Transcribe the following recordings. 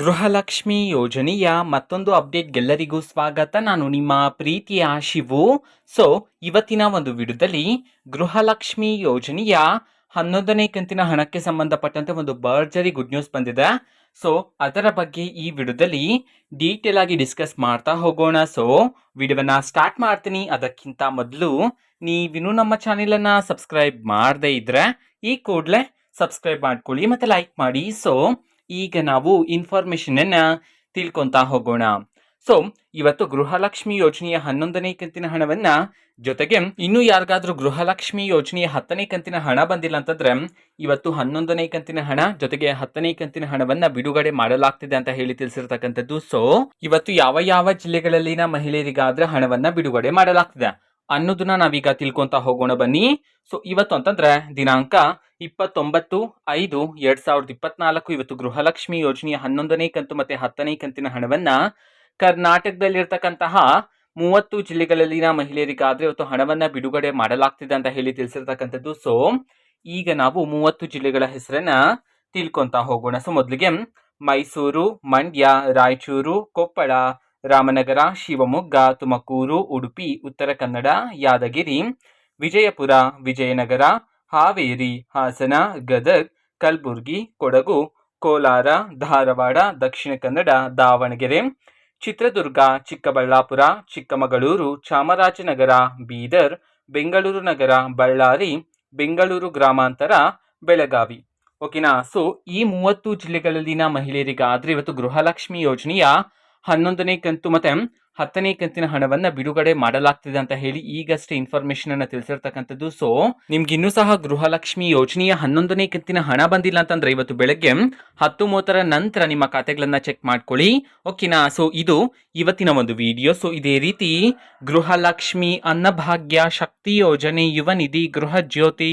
ಗೃಹಲಕ್ಷ್ಮಿ ಯೋಜನೆಯ ಮತ್ತೊಂದು ಅಪ್ಡೇಟ್ಗೆಲ್ಲರಿಗೂ ಸ್ವಾಗತ. ನಾನು ನಿಮ್ಮ ಪ್ರೀತಿಯ ಶಿವು. ಸೊ ಇವತ್ತಿನ ಒಂದು ವಿಡಿಯೋದಲ್ಲಿ ಗೃಹಲಕ್ಷ್ಮಿ ಯೋಜನೆಯ ಹನ್ನೊಂದನೇ ಕಂತಿನ ಹಣಕ್ಕೆ ಸಂಬಂಧಪಟ್ಟಂತೆ ಒಂದು ಭರ್ಜರಿ ಗುಡ್ ನ್ಯೂಸ್ ಬಂದಿದೆ. ಸೊ ಅದರ ಬಗ್ಗೆ ಈ ವಿಡಿಯೋದಲ್ಲಿ ಡೀಟೇಲ್ ಆಗಿ ಡಿಸ್ಕಸ್ ಮಾಡ್ತಾ ಹೋಗೋಣ. ಸೊ ವಿಡಿಯೋವನ್ನ ಸ್ಟಾರ್ಟ್ ಮಾಡ್ತೀನಿ. ಅದಕ್ಕಿಂತ ಮೊದಲು ನೀವಿನ್ನೂ ನಮ್ಮ ಚಾನೆಲನ್ನು ಸಬ್ಸ್ಕ್ರೈಬ್ ಮಾಡದೇ ಇದ್ರೆ ಈ ಕೂಡಲೇ ಸಬ್ಸ್ಕ್ರೈಬ್ ಮಾಡ್ಕೊಳ್ಳಿ ಮತ್ತೆ ಲೈಕ್ ಮಾಡಿ. ಸೊ ಈಗ ನಾವು ಇನ್ಫಾರ್ಮೇಶನ್ ತಿಳ್ಕೊತಾ ತಿಳ್ಕೊಂತಾ ಹೋಗೋಣ. ಸೊ ಇವತ್ತು ಗೃಹಲಕ್ಷ್ಮಿ ಯೋಜನೆಯ ಹನ್ನೊಂದನೇ ಕಂತಿನ ಹಣವನ್ನ, ಜೊತೆಗೆ ಇನ್ನು ಯಾರಿಗಾದ್ರೂ ಗೃಹಲಕ್ಷ್ಮಿ ಯೋಜನೆಯ ಹತ್ತನೇ ಕಂತಿನ ಹಣ ಬಂದಿಲ್ಲ ಅಂತಂದ್ರೆ, ಇವತ್ತು ಹನ್ನೊಂದನೇ ಕಂತಿನ ಹಣ, ಜೊತೆಗೆ ಹತ್ತನೇ ಕಂತಿನ ಹಣವನ್ನ ಬಿಡುಗಡೆ ಮಾಡಲಾಗ್ತಿದೆ ಅಂತ ಹೇಳಿ ತಿಳಿಸಿರ್ತಕ್ಕಂಥದ್ದು. ಸೊ ಇವತ್ತು ಯಾವ ಯಾವ ಜಿಲ್ಲೆಗಳಲ್ಲಿನ ಮಹಿಳೆಯರಿಗಾದ್ರೆ ಹಣವನ್ನ ಬಿಡುಗಡೆ ಮಾಡಲಾಗ್ತಿದೆ. ಅನ್ನೋದನ್ನ ನಾವೀಗ ತಿಳ್ಕೊಂತ ಹೋಗೋಣ ಬನ್ನಿ. ಸೊ ಇವತ್ತು ಅಂತಂದ್ರೆ ದಿನಾಂಕ ಇಪ್ಪತ್ತೊಂಬತ್ತು ಐದು ಎರಡ್ ಸಾವಿರದ ಇಪ್ಪತ್ನಾಲ್ಕು, ಇವತ್ತು ಗೃಹಲಕ್ಷ್ಮಿ ಯೋಜನೆಯ ಹನ್ನೊಂದನೇ ಕಂತು ಮತ್ತೆ ಹತ್ತನೇ ಕಂತಿನ ಹಣವನ್ನ ಕರ್ನಾಟಕದಲ್ಲಿರ್ತಕ್ಕಂತಹ ಮೂವತ್ತು ಜಿಲ್ಲೆಗಳಲ್ಲಿನ ಮಹಿಳೆಯರಿಗಾದ್ರೆ ಇವತ್ತು ಹಣವನ್ನ ಬಿಡುಗಡೆ ಮಾಡಲಾಗ್ತಿದೆ ಅಂತ ಹೇಳಿ ತಿಳಿಸಿರ್ತಕ್ಕಂಥದ್ದು. ಸೊ ಈಗ ನಾವು ಮೂವತ್ತು ಜಿಲ್ಲೆಗಳ ಹೆಸರನ್ನ ತಿಳ್ಕೊಂತ ಹೋಗೋಣ. ಸೊ ಮೊದಲಿಗೆ ಮೈಸೂರು, ಮಂಡ್ಯ, ರಾಯಚೂರು, ಕೊಪ್ಪಳ ರಾಮನಗರ, ಶಿವಮೊಗ್ಗ, ತುಮಕೂರು, ಉಡುಪಿ, ಉತ್ತರ ಕನ್ನಡ, ಯಾದಗಿರಿ, ವಿಜಯಪುರ, ವಿಜಯನಗರ, ಹಾವೇರಿ, ಹಾಸನ, ಗದಗ್, ಕಲಬುರಗಿ, ಕೊಡಗು, ಕೋಲಾರ, ಧಾರವಾಡ, ದಕ್ಷಿಣ ಕನ್ನಡ, ದಾವಣಗೆರೆ, ಚಿತ್ರದುರ್ಗ, ಚಿಕ್ಕಬಳ್ಳಾಪುರ, ಚಿಕ್ಕಮಗಳೂರು, ಚಾಮರಾಜನಗರ, ಬೀದರ್, ಬೆಂಗಳೂರು ನಗರ, ಬಳ್ಳಾರಿ, ಬೆಂಗಳೂರು ಗ್ರಾಮಾಂತರ, ಬೆಳಗಾವಿ. ಓಕೆನಾ? ಸೊ ಈ ಮೂವತ್ತು ಜಿಲ್ಲೆಗಳಲ್ಲಿನ ಮಹಿಳೆಯರಿಗಾದ್ರೆ ಇವತ್ತು ಗೃಹಲಕ್ಷ್ಮಿ ಯೋಜನೆಯ ಹನ್ನೊಂದನೇ ಕಂತು ಮತ್ತೆ ಹತ್ತನೇ ಕಂತಿನ ಹಣವನ್ನ ಬಿಡುಗಡೆ ಮಾಡಲಾಗ್ತಿದೆ ಅಂತ ಹೇಳಿ ಈಗಷ್ಟೇ ಇನ್ಫಾರ್ಮೇಶನ್ ಅನ್ನ ತಿಳಿಸಿರ್ತಕ್ಕಂಥದ್ದು. ಸೊ ನಿಮ್ಗೆ ಇನ್ನೂ ಸಹ ಗೃಹಲಕ್ಷ್ಮಿ ಯೋಜನೆಯ ಹನ್ನೊಂದನೇ ಕಂತಿನ ಹಣ ಬಂದಿಲ್ಲ ಅಂತಂದ್ರೆ ಇವತ್ತು ಬೆಳಗ್ಗೆ ಹತ್ತು ಮೂವತ್ತರ ನಂತರ ನಿಮ್ಮ ಖಾತೆಗಳನ್ನ ಚೆಕ್ ಮಾಡ್ಕೊಳ್ಳಿ. ಓಕೆನಾ ಸೊ ಇದು ಇವತ್ತಿನ ಒಂದು ವಿಡಿಯೋ ಸೊ ಇದೇ ರೀತಿ ಗೃಹಲಕ್ಷ್ಮಿ ಅನ್ನಭಾಗ್ಯ ಶಕ್ತಿ ಯೋಜನೆ ಯುವ ನಿಧಿ ಗೃಹ ಜ್ಯೋತಿ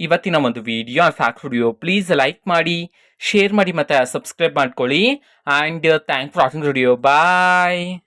ಇವತ್ತಿನ ಒಂದು video fact video please like ಮಾಡಿ ಶೇರ್ ಮಾಡಿ ಮತ್ತೆ ಸಬ್ಸ್ಕ್ರೈಬ್ ಮಾಡ್ಕೊಳ್ಳಿ. And thank for watching video bye